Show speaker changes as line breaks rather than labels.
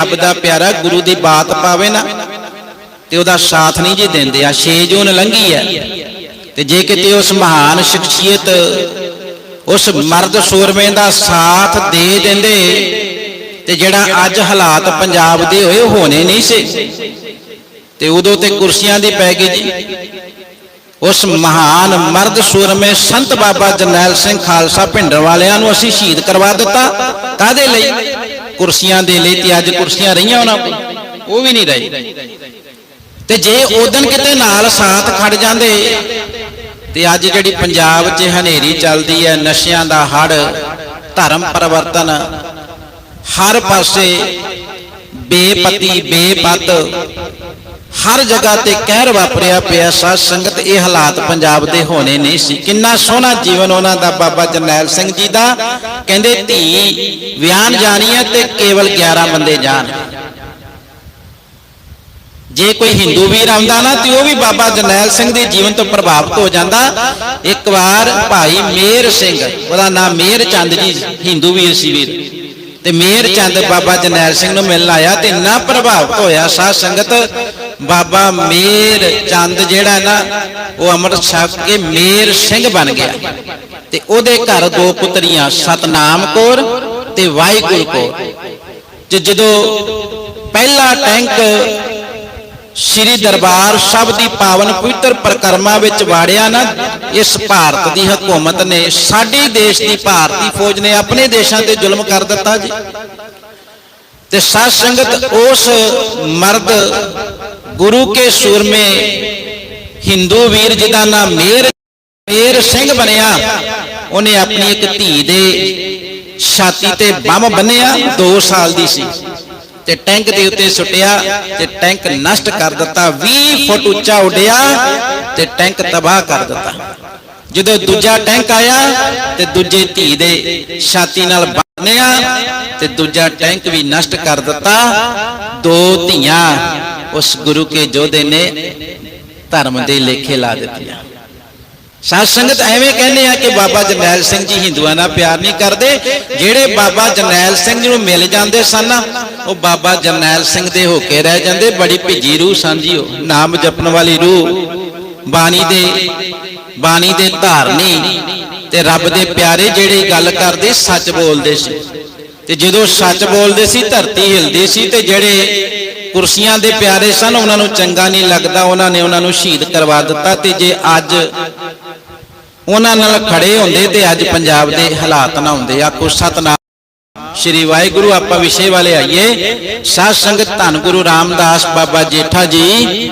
ਰੱਬ ਦਾ ਪਿਆਰਾ ਗੁਰੂ ਦੀ ਬਾਤ ਪਾਵੇ ਨਾ, ਤੇ ਉਹਦਾ ਸਾਥ ਨਹੀਂ ਜੀ ਦਿੰਦੇ, ਆ 6 ਜੂਨ ਲੰਘੀ ਹੈ ਤੇ ਜੇ ਕਿਤੇ ਉਸ ਮਹਾਨ ਸ਼ਖਸੀਅਤ, ਉਸ ਮਰਦ ਸੂਰਮੇ ਦਾ ਸਾਥ ਦੇ ਦਿੰਦੇ, ਤੇ ਜਿਹੜਾ ਅੱਜ ਹਾਲਾਤ ਪੰਜਾਬ ਦੇ ਹੋਏ ਹੋਣੇ ਨਹੀਂ ਸੀ। ਤੇ ਉਦੋਂ ਤੇ ਕੁਰਸੀਆਂ ਦੀ ਪੈ ਗਈ ਜੀ। ਉਸ ਮਹਾਨ ਮਰਦ ਸੂਰਮੇ ਸੰਤ ਬਾਬਾ ਜਰਨੈਲ ਸਿੰਘ ਖਾਲਸਾ ਭਿੰਡਰ ਵਾਲਿਆਂ ਨੂੰ ਅਸੀਂ ਸ਼ਹੀਦ ਕਰਵਾ ਦਿੱਤਾ। ਕਾਦੇ ਲਈ? ਕੁਰਸੀਆਂ ਦੇ ਲਈ ਤੇ ਅੱਜ ਕੁਰਸੀਆਂ ਰਹੀਆਂ ਉਹਨਾਂ ਕੋਲ, ਉਹ ਵੀ ਨਹੀਂ ਰਹੀ। ਤੇ ਜੇ ਉਦਣ ਕਿਤੇ ਨਾਲ ਸਾਥ ਖੜ ਜਾਂਦੇ, ਤੇ ਅੱਜ ਜਿਹੜੀ ਪੰਜਾਬ 'ਚ ਹਨੇਰੀ ਚੱਲਦੀ ਹੈ, ਨਸ਼ਿਆਂ ਦਾ ਹੜ, ਧਰਮ ਪਰਿਵਰਤਨ, ਹਰ ਪਾਸੇ ਬੇਪਤੀ, ਬੇਪਤ ਹਰ ਜਗ੍ਹਾ ਤੇ ਕਹਿਰ ਵਾਪਰਿਆ ਪਿਆ ਸਾਧ ਸੰਗਤ ਇਹ ਹਾਲਾਤ ਪੰਜਾਬ ਦੇ ਹੋਣੇ ਨਹੀਂ ਸੀ। ਕਿੰਨਾ ਸੋਹਣਾ ਜੀਵਨ ਉਹਨਾਂ ਦਾ ਬਾਬਾ ਜਰਨੈਲ ਸਿੰਘ ਜੀ ਦਾ। ਕਹਿੰਦੇ, ਧੀ ਵਿਆਨ ਜਾਣੀ ਹੈ ਤੇ ਕੇਵਲ 11 ਬੰਦੇ ਜਾਣ। ਜੇ ਕੋਈ ਹਿੰਦੂ ਵੀਰ ਆਉਂਦਾ ਨਾ, ਤੇ ਉਹ ਵੀ ਬਾਬਾ ਜਰਨੈਲ ਸਿੰਘ ਦੇ ਜੀਵਨ ਤੋਂ ਪ੍ਰਭਾਵਿਤ ਹੋ ਜਾਂਦਾ। ਇੱਕ ਵਾਰ ਭਾਈ ਮੇਰ ਸਿੰਘ, ਉਹਦਾ ਨਾਮ ਮੇਰ ਚੰਦ ਜੀ, ਹਿੰਦੂ ਵੀਰ ਸੀ ਵੀਰ। ਤੇ ਮੇਰ ਚੰਦ ਬਾਬਾ ਜਰਨੈਲ ਸਿੰਘ ਨੂੰ ਮਿਲਣ ਆਇਆ ਤੇ ਨਾ ਪ੍ਰਭਾਵਿਤ ਹੋਇਆ ਸਾਧ ਸੰਗਤ ਬਾਬਾ ਮੇਰ ਚੰਦ ਜਿਹੜਾ ਨਾ, ਉਹ ਅੰਮ੍ਰਿਤ ਛਕ ਕੇ ਮੇਰ ਸਿੰਘ ਬਣ ਗਿਆ। ਤੇ ਉਹਦੇ ਘਰ ਦੋ ਪੁੱਤਰੀਆਂ, ਸਤਨਾਮ ਕੌਰ ਤੇ ਵਾਹਿਗੁਰੂ ਕੌਰ। ਤੇ ਜਦੋਂ ਪਹਿਲਾ ਟੈਂਕ ਸ਼੍ਰੀ ਦਰਬਾਰ ਸਾਹਿਬ ਦੀ ਪਾਵਨ ਪਵਿੱਤਰ ਪ੍ਰਕਰਮਾ ਵਿੱਚ ਵਾੜਿਆ ਨਾ, ਇਸ ਭਾਰਤ ਦੀ ਹਕੂਮਤ ਨੇ ਸਾਡੇ ਦੇਸ਼ ਦੀ ਭਾਰਤੀ ਫੌਜ ਨੇ ਆਪਣੇ ਦੇਸ਼ਾਂ ਤੇ ਜ਼ੁਲਮ ਕਰ ਦਿੱਤਾ ਜੀ। ਤੇ ਸਾਧ ਸੰਗਤ ਉਸ ਮਰਦ ਗੁਰੂ ਕੇ ਸੂਰਮੇ, ਹਿੰਦੂ ਵੀਰ ਜਿਹਦਾ ਨਾਮ ਮੇਰ ਮੇਰ ਸਿੰਘ ਬਣਿਆ, ਉਹਨੇ ਆਪਣੀ ਇੱਕ ਧੀ ਦੇ ਛਾਤੀ ਤੇ ਬੰਮ ਬੰਨਿਆ 2 ਸਾਲ ਦੀ ਸੀ। ਤੇ ਟੈਂਕ ਦੇ ਉੱਤੇ ਸੁੱਟਿਆ, ਤੇ ਟੈਂਕ ਨਸ਼ਟ ਕਰ ਦਿੱਤਾ 20 ਫੁੱਟ ਉੱਚਾ ਉੱਡਿਆ, ਤੇ ਟੈਂਕ ਤਬਾਹ ਕਰ ਦਿੱਤਾ। ਜਦੋਂ ਦੂਜਾ ਟੈਂਕ ਆਇਆ, ਤੇ ਦੂਜੇ ਧੀ ਦੇ ਛਾਤੀ ਨਾਲ ਬੰਨਿਆ ਤੇ ਦੂਜਾ ਟੈਂਕ ਵੀ ਨਸ਼ਟ ਕਰ ਦਿੱਤਾ। ਦੋ ਧੀਆਂ ਉਸ ਗੁਰੂ ਕੇ ਜੋਧੇ ਨੇ ਧਰਮ ਦੇ ਲੇਖੇ ਲਾ ਦਿੱਤੀਆਂ। ਸਾਧ ਸੰਗਤ ਐਵੇਂ ਕਹਿੰਦੇ ਆ ਕਿ ਬਾਬਾ ਜਰਨੈਲ ਸਿੰਘ ਜੀ ਹਿੰਦੂਆਂ ਨਾਲ ਪਿਆਰ ਨਹੀਂ ਕਰਦੇ। ਜਿਹੜੇ ਬਾਬਾ ਜਰਨੈਲ ਸਿੰਘ ਨੂੰ ਮਿਲ ਜਾਂਦੇ ਸਨ, ਉਹ ਬਾਬਾ ਜਰਨੈਲ ਸਿੰਘ ਦੇ ਹੋ ਕੇ ਰਹਿ ਜਾਂਦੇ। ਬੜੀ ਭਿੱਜੀ ਰੂਹ ਸਾਂਝੀ ਹੋ ਨਾਮ ਜਪਣ ਵਾਲੀ ਰੂਹ। ਬਾਣੀ ਦੇ ਬਾਣੀ ਦੇ ਧਾਰਨੀ ਤੇ ਰੱਬ ਦੇ ਪਿਆਰੇ ਜਿਹੜੇ ਗੱਲ ਕਰਦੇ ਸੱਚ ਬੋਲਦੇ ਸੀ। ਤੇ ਜਦੋਂ ਸੱਚ ਬੋਲਦੇ ਸੀ, ਧਰਤੀ ਹਿਲਦੀ ਸੀ ਤੇ ਜਿਹੜੇ ਕੁਰਸੀਆਂ ਦੇ ਪਿਆਰੇ ਸਨ, ਉਹਨਾਂ ਨੂੰ ਚੰਗਾ ਨਹੀਂ ਲੱਗਦਾ। ਉਹਨਾਂ ਨੇ ਉਹਨਾਂ ਨੂੰ ਸ਼ਹੀਦ ਕਰਵਾ ਦਿੱਤਾ ਤੇ ਜੇ ਅੱਜ ਉਹਨਾਂ ਨਾਲ ਖੜੇ ਹੁੰਦੇ ਤੇ ਅੱਜ ਪੰਜਾਬ ਦੇ ਹਾਲਾਤ ਨਾ ਹੁੰਦੇ। ਆਖੋ, ਸਤਨਾਮ। ਸ਼੍ਰੀ ਵਾਹਿਗੁਰੂ, ਆਪਾਂ ਵਿਸ਼ੇ ਵਾਲੇ ਆਈਏ। ਸਾਧ ਸੰਗਤ ਧੰਨ ਗੁਰੂ ਰਾਮਦਾਸ ਬਾਬਾ ਜੇਠਾ ਜੀ।